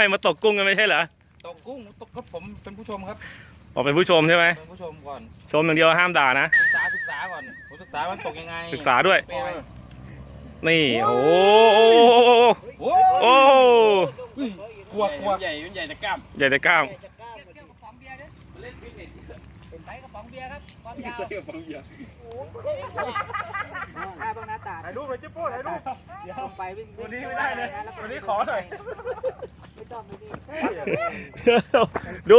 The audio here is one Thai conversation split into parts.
ให้มาตกกุ้งกันไม่ใช่เหรอตกกุ้งตกก็ผมเป็นผู้ชมครับออกเป็นผู้ชมใช่ไหมเป็นผู้ชมก่อนชมอย่างเดียวห้ามด่านะศึกษาศึกษาก่อนผมศึกษาว่าตกยังไงศึกษาด้วยปล่อยนี่โอ้โหโอ้โอ้กลัวกลัวใหญ่ใหญ่ตะกร้ามใหญ่แต่กล้ามเป็นไซส์กระป๋องเบียร์ครับความยาวใส่กระป๋องเบียร์หน้าตรงหน้าตาถ่ายรูปเลยจิ๊บโป้ถ่ายรูปลงไปวิ่งวันนี้ไม่ได้เลยวันนี้ขอหน่อยไม่ต้องไม่ ดีดู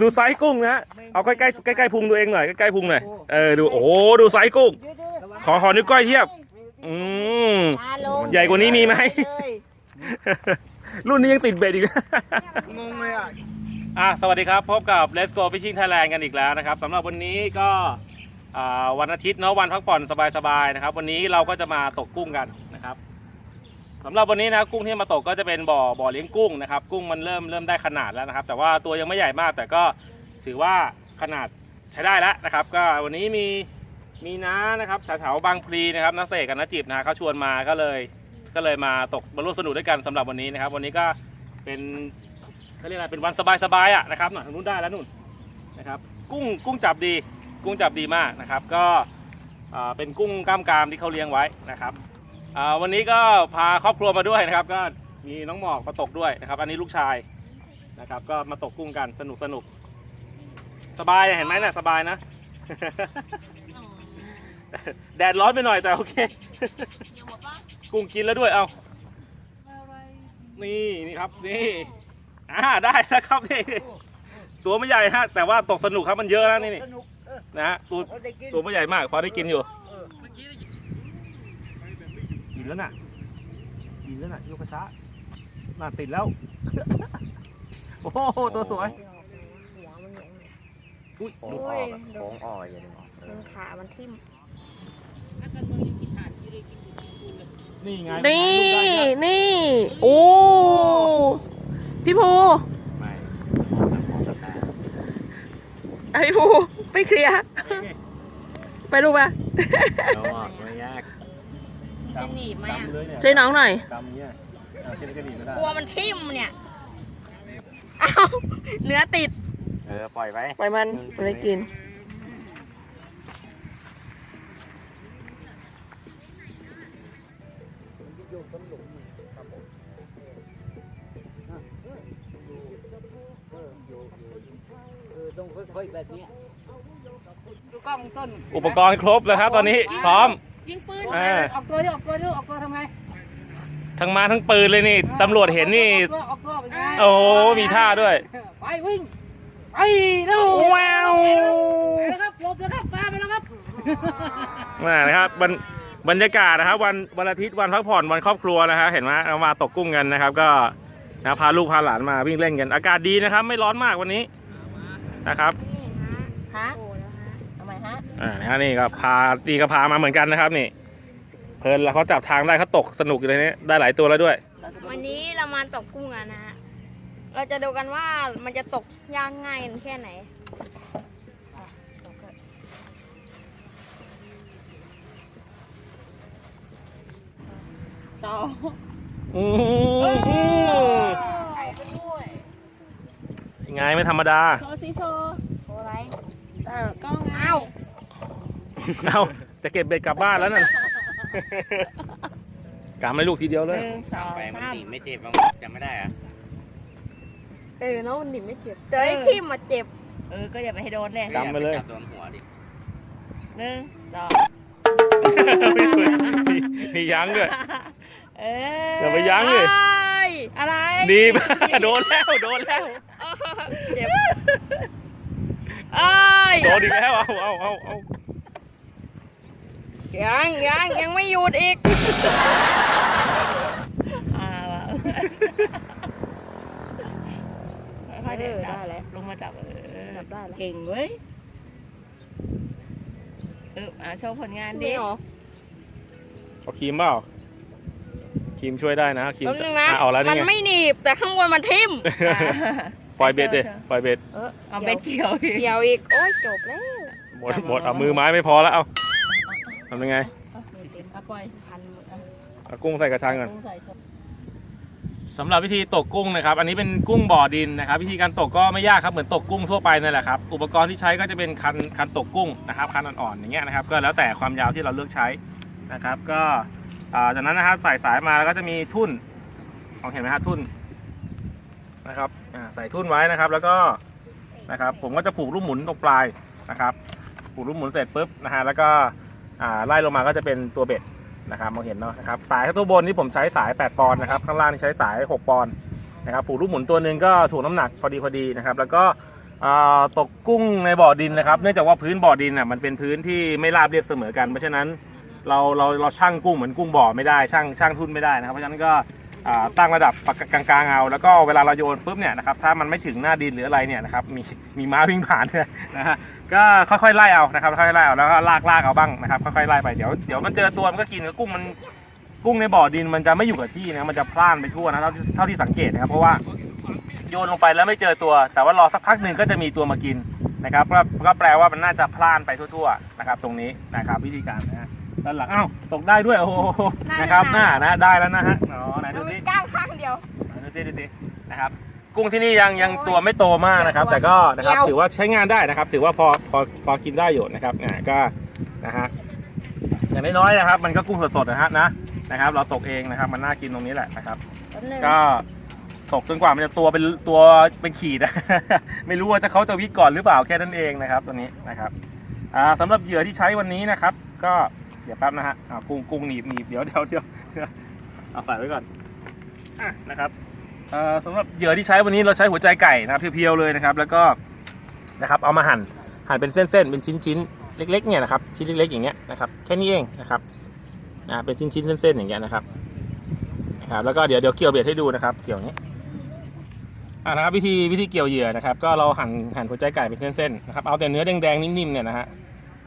ดูไซส์กุ้งนะฮะเอาใกล้ใกล้ใกล้ใกล้ๆพุงตัวเองหน่อยใกล้ใกล้ๆพุงหน่อยเออดูโอ้โหดูไซส์กุ้ง ขอขอนิ้วก้อยเทียบ อืม ใหญ่กว่านี้มีไหม รุ่นนี้ยังติดเบ็ดอีกงงเลยอะ อะสวัสดีครับ พบกับ Let's Go Fishing Thailand กันอีกแล้วนะครับสำหรับวันนี้ก็อ่าวันอาทิตย์เนาะวันพักผ่อนสบายๆนะครับ วันนี้เราก็จะมาตกกุ้งกันนะครับ สำหรับวันนี้นะกุ้งที่มาตกก็จะเป็นบ่อบ่อเลี้ยงกุ้งนะครับ กุ้งมันเริ่มเริ่มได้ขนาดแล้วนะครับ แต่ว่าตัวยังไม่ใหญ่มาก แต่ก็ถือว่าขนาดใช้ได้แล้วนะครับ ก็วันนี้มีมีน้านะครับแถวๆบางพลีนะครับน้าเสกกับน้าจิบนะเขาชวนมาก็เลย ก็เลยมาตกมาร่วมสนุกด้วยกันสำหรับวันนี้นะครับ วันนี้ก็เป็นเขาเรียกอะไรเป็นวันสบายๆอะนะครับหน่อยทางนู้นได้แล้วนู่นนะครับ กุ้งกุ้งจับดี กุ้งจับดีมากนะครับ ก็เป็นกุ้งกล้ามกรามที่เขาเลี้ยงไว้นะครับ วันนี้ก็พาครอบครัวมาด้วยนะครับ ก็มีน้องหมอกมาตกด้วยนะครับ อันนี้ลูกชายนะครับ ก็มาตกกุ้งกันสนุกสนุกสบายเห็นไหมน่ะสบายนะ แดดร้อนไปหน่อยแต่โอเค กุ้งกินแล้วด้วยเอานี่นี่ครับนี่อ่าได้แล้วครับนี่ตัวไม่ใหญ่ฮะแต่ว่าตกสนุกครับมันเยอะนะนี่นี่นะฮะตัวตัวไม่ใหญ่มากพอได้กินอยู่ กินแล้วน่ะ กินแล้วน่ะโยกกระชะน่าติดแล้ว โอ้โหตัวสวย หัวมันเหนียวอุ้ยโอ้ดูยโค้งอ่อยอย่างนี้มันขา มันทิ่มนี่ไงนี่ ลูกได้เยอะนี่ โอ้ พี่ภูไม่ไอะพี่ภูไปเคลียร์ นี่ไปลูกปะโอ้ไม่ยาก จะหนีบไหมอะดำเลยเนี่ยช่วยน้องหน่อย ดำเนี่ยอ่าเช่นนี้ก็หนีไม่ได้กลัวมันทิ่มเนี่ยอ้าวเนื้อติด เออปล่อยไปปล่อยมันมันได้กินเออต้องค่อยๆแบบนี้ดูกล้องต้น อุปกรณ์ครบแล้วครับตอนนี้พร้อม ยิงปืนอ่าออกตัวดิออกตัวดิออกตัวทำไงทั้งมาทั้งปืนเลยนี่ตำรวจเห็นนี่ ออกตัวออกตัวเป็นไงโอ้โหมีท่าด้วย ไปวิ่งไปเร็วว้าวไปแล้วครับหลบแล้วครับปลาไปแล้วครับมานะครับบรรบรรยากาศนะครับวันวันอาทิตย์วันพักผ่อนวันครอบครัวนะครับเห็นไหมเอามาตกกุ้งกันนะครับ ก็นะพาลูกพาหลานมาวิ่งเล่นกัน อากาศดีนะครับ ไม่ร้อนมากวันนี้นะครับ ฮะทำไมฮะ อ่านะฮะนี่ก็พาดีก็พามาเหมือนกันนะครับนี่ เพลินแล้วเขาจับทางได้เขาตกสนุกอยู่เลยนี่ได้หลายตัวแล้วด้วย วันนี้เรามาตกกุ้งกันนะฮะ เราจะดูกันว่ามันจะตกยากง่ายกันแค่ไหนต่ออืมยังไงไม่ธรรมดา โชว์สิโชว์โชว์อะไรเออกล้องเอ้า เอาจะเก็บเบ็ดกลับบ้านแล้วนั่นกำให้ลูกทีเดียวเลยหนึ่งสองไปมันสามหนีไม่เจ็บมั้งจำไม่ได้อะเออน้องหนิไม่เจ็บแต่ไอ้ที่มาเจ็บ เออ ก็อย่าไปให้โดนเลยกำไปเลย จับโดนหัวดิหนึ่งสองมีมียั้งด้วยเอออย่าไปยั้งเลยอะไรดีมากโดนแล้ว โดนแล้ว เจ็บเอ้ยโดนอีกแล้ว เอาเอาเอาเอา ยังยังยังไม่หยุดอีกอ่าว่ะค่อยๆเด็ดจับได้แล้วลงมาจับเออจับได้แล้วเก่งเว้ยเอออะโชว์ผลงานดินี่หรอเอาครีมเปล่าครีมช่วยได้นะครีมแป๊บจะนึงนะ อะเอาแล้วมันี่นไงไม่หนีบแต่ข้างบนมันทิ่มอะปล่อยเบ็ดดิปล่อยเบ็ดเออเอาเบ็ดเกี่ยวอีกเกี่ยวอีก โอ้ยจบแล้ว หมดหมดเอามือไม้ไม่พอแล้วเอา ทำยังไงอะปล่อยพันอะเอากุ้งใส่กระชังก่อนต้องใส่ชมสำหรับวิธีตกกุ้งนะครับ อันนี้เป็นกุ้งบ่อดินนะครับ วิธีการตกก็ไม่ยากครับ เหมือนตกกุ้งทั่วไปนั่นแหละครับ อุปกรณ์ที่ใช้ก็จะเป็นคันคันตกกุ้งนะครับ คันอ่อนๆอย่างเงี้ยนะครับ ก็แล้วแต่ความยาวที่เราเลือกใช้นะครับ ก็อ่าจากนั้นนะครับใส่สายมาแล้วก็จะมีทุ่นมองเห็นไหมฮะทุ่นนะครับอ่าใส่ทุ่นไว้นะครับ แล้วก็นะครับ ผมก็จะผูกลูกหมุนตรงปลายนะครับ ผูกลูกหมุนเสร็จปุ๊บนะฮะ แล้วก็อ่า ไล่ลงมาก็จะเป็นตัวเบ็ดนะครับมองเห็นเนาะนะครับสายตัวบนนี่ผมใช้สาย 8 ปอนด์นะครับข้างล่างนี่ใช้สาย 6 ปอนด์นะครับผูกลูกหมุนตัวหนึ่งก็ถูกน้ำหนักพอดีพอดีนะครับ แล้วก็ตกกุ้งในบ่อดินนะครับ เนื่องจากว่าพื้นบ่อดินอะมันเป็นพื้นที่ไม่ราบเรียบเสมอกัน เพราะฉะนั้นเราเราเราช่างกุ้งเหมือนกุ้งบ่อไม่ได้ช่างช่างทุ่นไม่ได้นะครับ เพราะฉะนั้นก็ตั้งระดับกลางๆเอา แล้วก็เวลาเราโยนปุ๊บเนี่ยนะครับถ้ามันไม่ถึงหน้าดินหรืออะไรเนี่ยนะครับมีมีม้าวิ่งผ่านนะฮะ ก็ค่อยๆไล่เอานะครับค่อยๆไล่เอาแล้วก็ลากลากเอาบ้างนะครับค่อยๆไล่ไปเดี๋ยวเดี๋ยวมันเจอตัวมันก็กินกับกุ้งมันกุ้งในบ่อดินมันจะไม่อยู่กับที่นะมันจะพล่านไปทั่วนะเท่าที่เท่าที่สังเกตนะครับเพราะว่าโยนลงไปแล้วไม่เจอตัว แต่ว่ารอสักพักหนึ่งก็จะมีตัวมากินนะครับก็ก็แปลว่ามันน่าจะพล่านไปทั่วๆนะครับ ตรงนี้นะครับวิธีการนะฮะด้านหลังอ้าวตกได้ด้วยโอ้โหนะครับหน้านะได้แล้วนะฮะอ๋อไหนมัดูนมีสิก้างข้างเดียว ดูสิดูสินะครับ กุ้งที่นี่ยังยังตัวไม่โตมากนะครับ แต่ก็นะครับเดี๋ยวถือว่าใช้งานได้นะครับ ถือว่าพอพอพอกินได้อยู่นะครับอ่าก็นะฮะอย่างน้อยๆนะครับ มันก็กุ้งสดๆนะฮะนะนะครับ เราตกเองนะครับ มันน่ากินตรงนี้แหละนะครับแป๊บนึงก็ตกจนกว่ามันจะตัวเป็นตัวเป็นขีดไม่รู้ว่าจะเขาจะวิกก่อนหรือเปล่าแค่นั้นเองนะครับ ตัวนี้นะครับอ่าสำหรับเหยื่อที่ใช้วันนี้นะครับ ก็เดี๋ยวแป๊บนะฮะอ่ากุ้งกุ้งหนีบหนีบเดี๋ยวเดี๋ยวเดี๋ยวเอาใส่ไว้ก่อนอะนะครับเอ่อ สำหรับเหยื่อที่ใช้วันนี้เราใช้หัวใจไก่นะครับเพียวๆเลยนะครับ แล้วก็นะครับเอามาหั่นหั่นเป็นเส้นๆเป็นชิ้นๆเล็กๆเนี่ยนะครับชิ้นเล็กๆอย่างเงี้ยนะครับแค่นี้เองนะครับอ่าเป็นชิ้นๆเส้นๆอย่างเงี้ยนะครับนะครับแล้วก็เดี๋ยวเดี๋ยวเกี่ยวเบ็ดให้ดูนะครับ เกี่ยวนี้อ่านะครับวิธีวิธีเกี่ยวเหยื่อนะครับ ก็เราหั่นหั่นหัวใจไก่เป็นเส้นๆนะครับเอาแต่เนื้อแดงๆนิ่มๆเนี่ยนะฮะ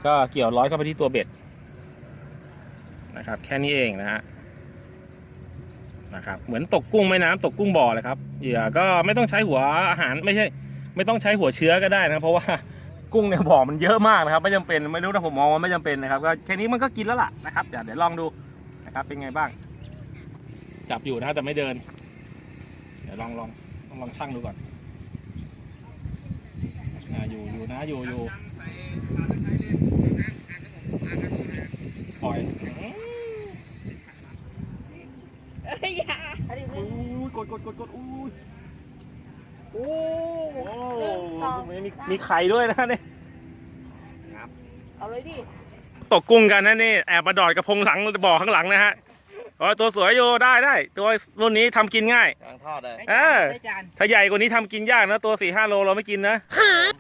ก็เกี่ยวร้อยเข้าไปที่ตัวเบ็ดนะครับ แค่นี้เองนะฮะ นะครับเหมือนตกกุ้งแม่น้ำตกกุ้งบ่อเลยครับเหยื่อก็ไม่ต้องใช้หัวอาหารไม่ใช่ ไม่ต้องใช้หัวเชื้อก็ได้นะครับเพราะว่ากุ้งในบ่อมันเยอะมากนะครับ ไม่จำเป็นไม่รู้นะผมมองว่าไม่จำเป็นนะครับก็แค่นี้มันก็กินแล้วล่ะนะครับเดี๋ยวเดี๋ยวลองดูนะครับเป็นไงบ้าง จับอยู่นะแต่ไม่เดิน เดี๋ยวลองลองลองลองชั่งดูก่อนอ่าอยู่อยู่นะอยู่อยู่ปล่อย เอ้ยอย่า อุ้ย กดกดกดกดอุ้ยโอ้โหมีมีมีไข่ด้วยนะเนี่ยเอาเลยดิ ตกกุ้งกันนะนี่แอบมาดอดกระพงหลังบ่อข้างหลังนะฮะอ๋อตัวสวยอยู่ได้ได้ตัวรุ่นนี้ทำกินง่าย กลางทอดเลยเออได้จาน ถ้าใหญ่กว่านี้ทำกินยากนะ ตัวสี่ห้าโลเราไม่กินนะ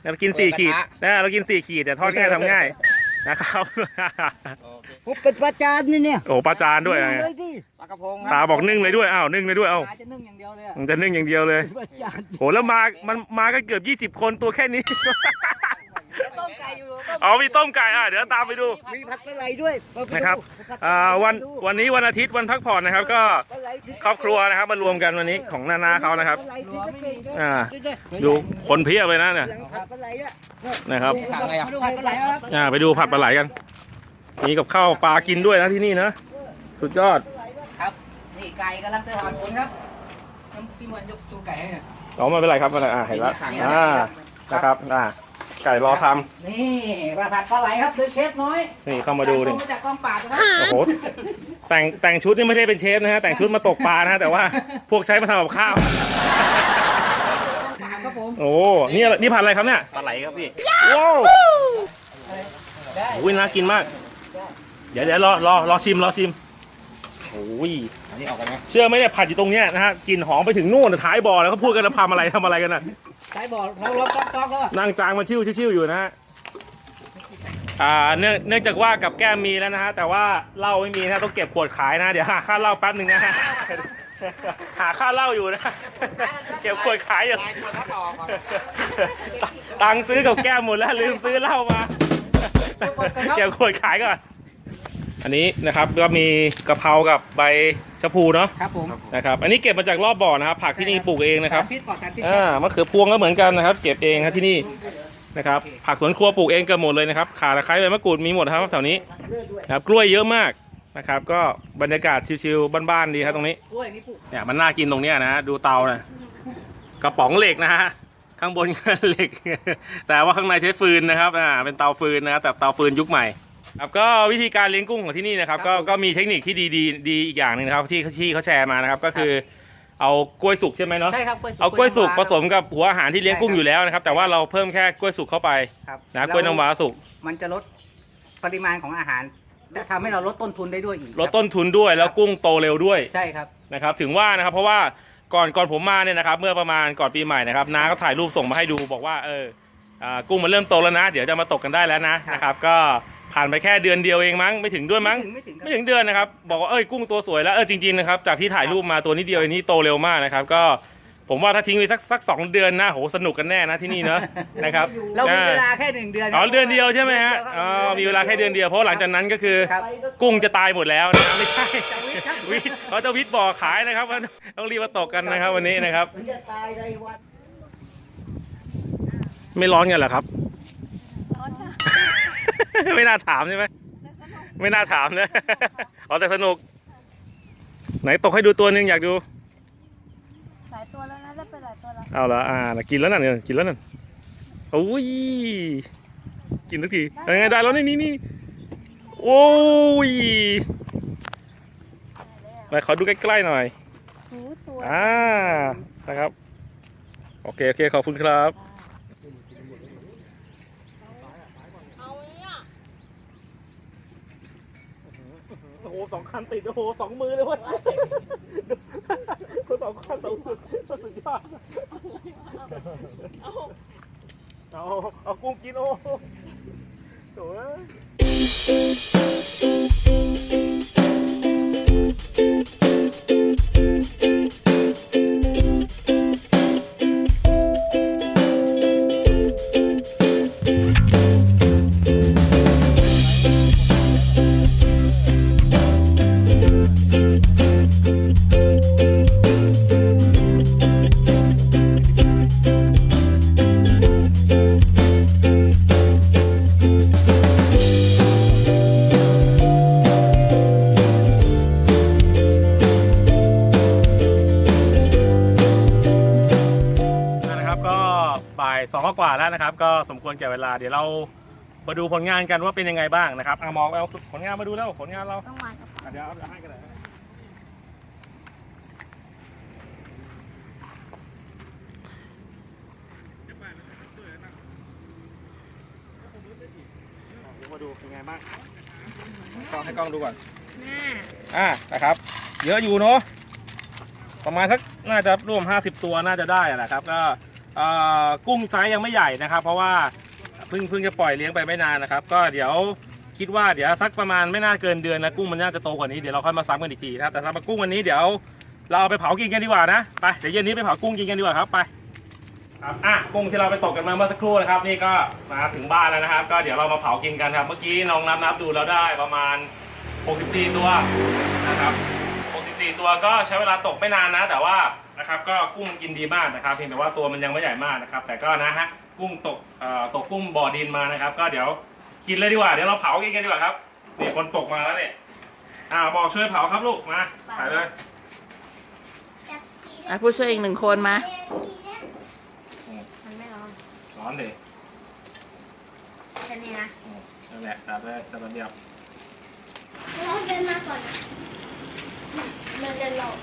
เรากินสี่ขีดนะเรากินสี่ขีดแต่ทอดง่ายทำง่ายนะครับ ผมเป็นประจานนี่เนี่ยโอ้ปลาจานด้วยนะเลยที่ปลากระพงตาบอกนึ่งเลยด้วยอ้าวนึ่งเลยด้วยเอ้าปลาจะนึ่งอย่างเดียวเลยอะมันจะนึ่งอย่างเดียวเลยประจานโหแล้วมามันมากันเกือบ 20 คนตัวแค่นี้แล้วต้มไก่อยู่ต้มอ๋อมีต้มไก่อะเดี๋ยวตามไปดูมีผัดปลาไหลด้วยนะครับอ่าวันวันนี้วันอาทิตย์วันพักผ่อนนะครับ ก็ปลาไหลที่ครอบครัวนะครับมารวมกันวันนี้ของนานาเขานะครับ ปลาไหลที่ไม่เก่งด้วยอ่าด้วยดูคนเพียบเลยนะเนี่ยหลังผัดปลาไหลด้วยนะครับมาดูผัดปลาไหลครับ อ่าไปดูผัดปลาไหลกัน มีกับข้าวปลากินด้วยนะที่นี่นะ สุดยอด ครับ นี่ไก่กำลังจะทำผลครับน้ำพี่มวนยกจูไก่ให้เนี่ยอ๋อไม่เป็นไรครับไม่เป็นไรอ่าเห็นแล้วอ่านะครับอ่าไก่รอทำนี่ปลาผัดปลาไหลครับโดยเชฟน้อยนี่เข้ามาดูดิตรงมาจากกองปราบนะครับโอ้โหแต่งแต่งชุดนี่ไม่ได้เป็นเชฟนะฮะแต่งชุดมาตกปลานะฮะแต่ว่าพวกใช้มาทำกับข้าว กองปราบครับผมโอ้นี่อะไรนี่ผัดอะไรครับเนี่ยปลาไหลครับพี่ว้าวได้อุ้ยน่ากินมาก เดี๋ยวเดี๋ยวรอรอรอชิมรอชิมโอ้ยอันนี้ออกกันไหมเชื่อไหมเนี่ยผัดอยู่ตรงเนี้ยนะฮะกลิ่นหอมไปถึงนู่นท้ายบ่อแล้วก็พูดกันแล้วทำอะไรทำอะไรกันน่ะสายบ่อเราลองกองกองก็นั่งจางมาชิวชิวๆอยู่นะฮะอ่าเนื่องเนื่องจากว่ากับแก้มมีแล้วนะฮะแต่ว่าเหล้าไม่มีนะฮะต้องเก็บขวดขายนะเดี๋ยวหาค่าเหล้าแป๊บหนึ่งนะฮะหาค่าเหล้าอยู่นะเก็บขวดขายอยู่ลายตัวถ้าต่อก่อนตังค์ซื้อกับแก้มหมดแล้วลืมซื้อเหล้ามาเก็บขวดขายก่อน อันนี้นะครับก็มีกะเพรากับใบชะพูเนาะครับผมนะครับอันนี้เก็บมาจากรอบบ่อนะครับผักที่นี่ปลูกเองนะครับสารพิษปลอดสารพิษอ่ามะเขือพวงก็เหมือนกันนะครับ เก็บเองครับที่นี่นะครับผักสวนครัวปลูกเองเกือบหมดเลยนะครับข่าตะไคร้ใบมะกรูดมีหมดครับแถวนี้นะครับกล้วยเยอะมากนะครับ ก็บรรยากาศชิวๆบ้านๆดีครับตรงนี้ กล้วยนี่ปลูกเนี่ยมันน่ากินตรงเนี้ยนะดูเตานะกระป๋องเหล็กนะฮะข้างบนก็เหล็ก แต่ว่าข้างในใช้ฟืนนะครับอ่าเป็นเตาฟืนนะครับแต่เตาฟืนยุคใหม่ ครับก็วิธีการเลี้ยงกุ้งของที่นี่นะครับก็ก็มีเทคนิคที่ดีดีดีอีกอย่างหนึ่งนะครับที่ที่เขาแชร์มานะครับก็คือ เอากล้วยสุกใช่ไหมเนาะใช่ครับกล้วยสุกเอากล้วยสุกผสมน้ำว้ากับหัวอาหารที่เลี้ยงกุ้งอยู่แล้วนะครับ แต่ว่าเราเพิ่มแค่กล้วยสุกเข้าไปครับนะกล้วยน้ำว้าสุกมันจะลดปริมาณของอาหารและทำให้เราลดต้นทุนได้ด้วยอีกลดต้นทุนด้วยแล้วกุ้งโตเร็วด้วยใช่ครับนะครับ ถึงว่านะครับเพราะว่าก่อนก่อนผมมาเนี่ยนะครับ เมื่อประมาณก่อนปีใหม่นะครับน้าก็ถ่ายรูปส่งมาให้ดูบอกว่าเอออ่ากุ้งมันเริ่มโตแล้วนะ เดี๋ยวจะมาตกกันได้แล้วนะนะครับ ก็ ผ่านไปแค่เดือนเดียวเองมั้งไม่ถึงด้วยมั้ง ไม่ถึงไม่ถึงเดือนนะครับ บอกว่าเอ้ยกุ้งตัวสวยแล้วเออจริงๆนะครับจากที่ถ่ายรูปมาตัวนิดเดียวเองนี่โตเร็วมากนะครับ ก็ผมว่าถ้าทิ้งไว้สักสักสองเดือนนะโหสนุกกันแน่นะที่นี่เนอะนะครับ เรามีอ่เวลาแค่หนึ่งเดือนอ๋อเดือนเดียวใช่ไหมฮะเดืนดียอ๋อมีเวลาแค่เดือนเดียวเพราะหลังจากนั้นก็คือ ครับกุ้งจะตายหมดแล้วนะไม่ใช่จะวิทย์ครับวิทย์เขาจะวิทย์บ่อขายนะครับต้องรีบมาตกกันนะครับ วันนี้นะครับ มันจะตายในวันไม่ร้อนกันเหรอครับ ไม่น่าถามใช่ไหมไม่น่าถามนะอ๋อแต่สนุก ไหนตกให้ดูตัวหนึ่งอยากดูหลายตัวแล้วนะได้ไปหลายตัวแล้วเอาละอ่าน่ะกินแล้วน่ะเนี่ยกินแล้วน่ะโอ้ยกินทุกทีเอ้ยได้แล้วนี่นี่นี่โอ้ยไปขอดูใกล้ๆหน่อยหูตัวอ่านะครับ โอเค โอเค ขอบคุณครับ เอาเนี่ย โอ้โหสองคันติดโอ้โหสองมือเลยเวะสองคันสองมือสุดยอดเอาเอากุ้งกินโอ้โหโถ่ นะครับ ก็สมควรแก่เวลาเดี๋ยวเรามาดูผลงานกันว่าเป็นยังไงบ้างนะครับอะมองเอาผลงานมาดูแล้วผลงานเราต้องมากับอะเดี๋ยวเอาเดี๋ยวให้กันเลยเดี๋ยวมาดูเป็นไงบ้างกล้องให้กล้องดูก่อนหน้าอ่านะครับ เยอะอยู่เนาะประมาณสักน่าจะร่วม 50 ตัวน่าจะได้อะนะครับ ก็เอ่อ กุ้งไซส์ยังไม่ใหญ่นะครับ เพราะว่าเพิ่งเพิ่งจะปล่อยเลี้ยงไปไม่นานนะครับ ก็เดี๋ยวคิดว่าเดี๋ยวสักประมาณไม่น่าเกินเดือนนะกุ้งมันน่าจะโตกว่านี้เดี๋ยวเราค่อยมาซ้ำกันอีกทีนะครับแต่สำหรับกุ้งวันนี้เดี๋ยวเราเอาไปเผากินกันดีกว่านะไปเดี๋ยวเย็นนี้ไปเผากุ้งกินกันดีกว่าครับไปครับอะกุ้งที่เราไปตกกันมาเมื่อสักครู่นะครับ นี่ก็มาถึงบ้านแล้วนะครับ ก็เดี๋ยวเรามาเผากินกันครับ เมื่อกี้น้องนับนับดูแล้วได้ประมาณ 64 ตัวนะครับ 64ตัวก็ใช้เวลาตกไม่นานนะ แต่ว่านะครับก็กุ้งมันกินดีมากนะครับเพียงแต่ว่าตัวมันยังไม่ใหญ่มากนะครับ แต่ก็นะฮะกุ้งตกเอ่อตกกุ้งบ่อดินมานะครับ ก็เดี๋ยวกินเลยดีกว่าเดี๋ยวเราเผากินกันดีกว่าครับนี่คนตกมาแล้วเนี่ยอ่าบอกช่วยเผาครับลูกมาไปเลยอะผู้ช่วยอีกหนึ่งคนมา มันไม่ร้อนร้อนเลยแค่นี้นะนั่นแหละตัดเลยตัดระเบียบเราเดินมาก่อน มันเดินหลบ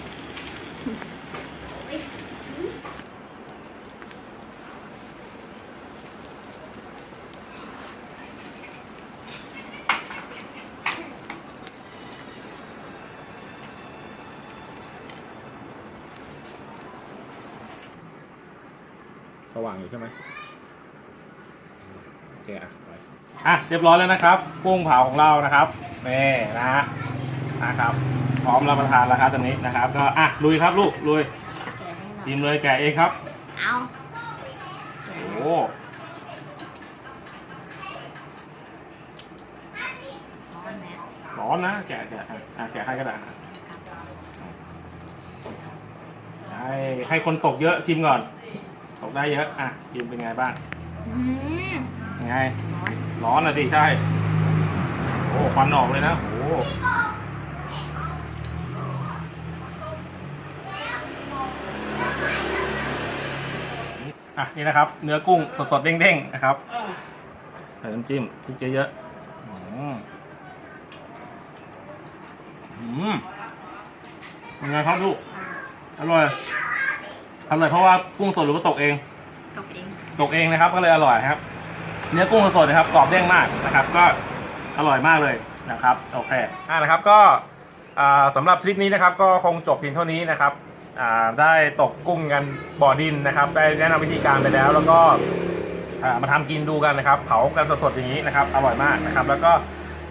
สว่างอยู่ใช่ไหมโอเคอะไปอะเรียบร้อยแล้วนะครับ กุ้งเผาของเรานะครับนี่นะฮะนะครับ พร้อมรับประทานแล้วครับตอนนี้นะครับ ก็อะลุยครับลูกลุยแกะให้หน่อยชิมเลยแกะเองครับ เอาโอ้ร้อนแม่ร้อนนะแกะแกะอะอะแกะให้ก็ได้อะให้ให้คนตกเยอะชิมก่อน ตกได้เยอะอะชิมเป็นไงบ้างอืมยังไงร้อนนะดิใช่ โอ้ควันออกเลยนะโอ้ อะนี่นะครับ เนื้อกุ้งสดๆเด้งๆนะครับใส่น้ำจิ้มพริกเยอะๆอืมอืมเป็นไงครับลูกอร่อยอร่อยเพราะว่ากุ้งสดหรือว่าตกเอง ตกเอง ตกเองนะครับ ก็เลยอร่อยครับ เนื้อกุ้งสดๆนะครับกรอบเด้งมากนะครับ ก็อร่อยมากเลยนะครับโอเคอ่านะครับก็อ่าสำหรับทริปนี้นะครับ ก็คงจบเพียงเท่านี้นะครับอ่า ได้ตกกุ้งกันบ่อดินนะครับ ได้แนะนำวิธีการไปแล้ว แล้วก็มาทำกินดูกันนะครับ เผากันสดๆอย่างนี้นะครับ อร่อยมากนะครับ แล้วก็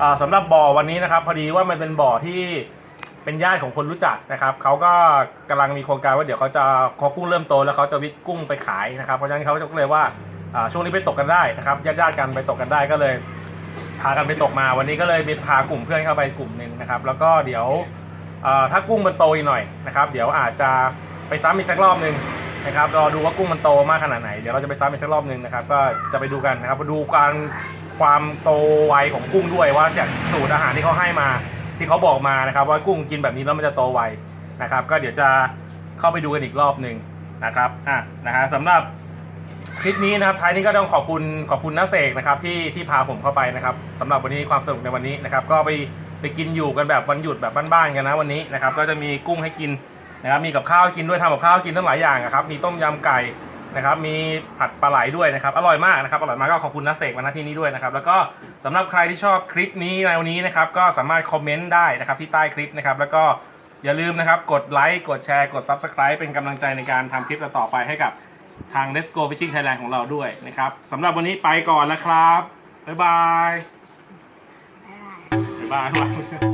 อ่าสำหรับบ่อวันนี้นะครับ พอดีว่ามันเป็นบ่อที่เป็นญาติของคนรู้จักนะครับเขาก็กำลังมีโครงการว่าเดี๋ยวเขาจะพอกุ้งเริ่มโตแล้วเขาจะวิทย์กุ้งไปขายนะครับ เพราะฉะนั้นเขาก็เลยว่าช่วงนี้ไปตกกันได้นะครับญาติญาติๆกันไปตกกันได้ก็เลยพากันไปตกมา วันนี้ก็เลยมีพากลุ่มเพื่อนเข้าไปกลุ่มหนึ่งนะครับ แล้วก็เดี๋ยวอ่า ถ้ากุ้งมันโตอีกหน่อยนะครับ เดี๋ยวอาจจะไปซ้ำอีกสักรอบหนึ่งนะครับรอดูว่ากุ้งมันโตมากขนาดไหนเดี๋ยวเราจะไปซ้ำอีกสักรอบหนึ่งนะครับ ก็จะไปดูกันนะครับดูการความโตไวของกุ้งด้วยว่าจากสูตรอาหารที่เขาให้มา ที่เขาบอกมานะครับ ว่ากุ้งกินแบบนี้แล้วมันจะโตไวนะครับ ก็เดี๋ยวจะเข้าไปดูกันอีกรอบหนึ่งนะครับอะนะฮะสำหรับคลิปนี้นะครับท้ายนี้ก็ต้องขอบคุณขอบคุณน้าเสกนะครับที่ที่พาผมเข้าไปนะครับสำหรับวันนี้ความสนุกในวันนี้นะครับ ก็ไป ไปกินอยู่กันแบบวันหยุดแบบบ้านๆกันนะวันนี้นะครับก็จะมีกุ้งให้กินนะครับมีกับข้าวกินด้วยทำกับข้าวกินตั้งหลายอย่างนะครับมีต้มยำไก่นะครับมีผัดปลาไหลด้วยนะครับอร่อยมากนะครับอร่อยมากก็ขอบคุณน้าเสกมาณที่นี้ด้วยนะครับแล้วก็สำหรับใครที่ชอบคลิปนี้ในวันนี้นะครับก็สามารถคอมเมนต์ได้นะครับที่ใต้คลิปนะครับแล้วก็อย่าลืมนะครับกดไลค์กดแชร์กด Subscribe เป็นกำลังใจในการทำคลิปต่อไปให้กับทาง Let's Go Fishing Thailand ของเราด้วยนะครับสำหรับวันนี้ไปก่อนแล้วครับ บ๊ายบาย บ้ายบาย